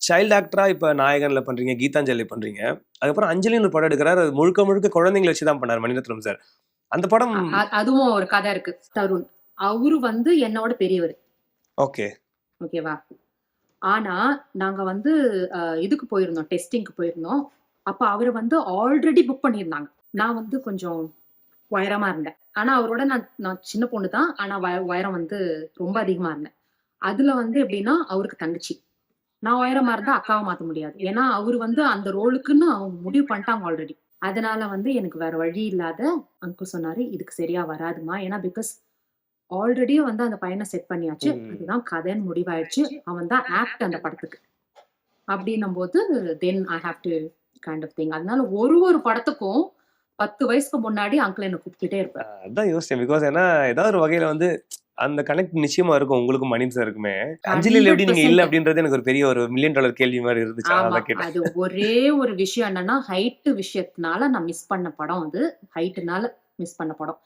Child ஆக்டரா இப்ப நாயகன்ல பண்றீங்க கீதாஞ்சலி பண்றீங்க. அதுக்கப்புறம் அஞ்சலின்னு ஒரு படம் எடுக்கிறாரு. அது முழுக்க முழுக்க குழந்தைங்களை வச்சு தான் பண்ணாரு மணிரத்னம் சார். அந்த படம் அதுவும் ஒரு கதை இருக்கு. தருண். அவரு வந்து என்னோட பெரியவர். ஓகே. ஓகேவா ஆனா நாங்க வந்து இதுக்கு போயிருந்தோம் டெஸ்டிங்க்கு போயிருந்தோம். அப்ப அவர் வந்து ஆல்ரெடி புக் பண்ணியிருந்தாங்க. நான் வந்து கொஞ்சம் உயரமா இருந்தேன். ஆனா அவரோட நான் நான் சின்ன பொண்ணு தான் ஆனா உயரம் வந்து ரொம்ப அதிகமா இருந்தேன். அதுல வந்து எப்படின்னா அவருக்கு தங்கச்சி. நான் உயரமா இருந்தா அக்காவை மாத்த முடியாது. ஏன்னா அவர் வந்து அந்த ரோலுக்குன்னு அவங்க முடிவு பண்ணிட்டாங்க ஆல்ரெடி அதனால வந்து எனக்கு வேற வழி இல்லாத அங்கிள் சொன்னாரு இதுக்கு சரியா வராதுமா. ஏன்னா பிகாஸ் ஆல்ரெடி வந்து அந்த பையனை செட் பண்ணியாச்சு. அதுதான் கதைன்னு முடிவாயிடுச்சு. அவன் தான் ஆக்ட் அந்த படத்துக்கு. அப்படின்னும் போது then I have to kind of thing அதனால ஒரு ஒரு படத்துக்கும் பத்து வயசுக்கு முன்னாடி அங்கிள் என்ன கூப்பிட்டுட்டே இருப்பார். அதான் யோசிச்சேன். பிகாஸ் ஏன்னா ஏதாவது ஒரு வகையில வந்து அந்த கனெக்ட் நிச்சயமா இருக்கும். உங்களுக்கும் மணின் சாருக்குமே அஞ்சலியில் எப்படி நீங்க இல்ல 100% அப்படின்றது எனக்கு ஒரு பெரிய ஒரு மில்லியன் டாலர் கேள்வி மாதிரி இருந்துச்சு. ஆமா. அதான் கேட்டேன். அது ஒரே ஒரு விஷயம் என்னன்னா ஹைட் விஷயத்தினால நான் மிஸ் பண்ண படம் அது ஹைட்னால மிஸ் பண்ண படம்.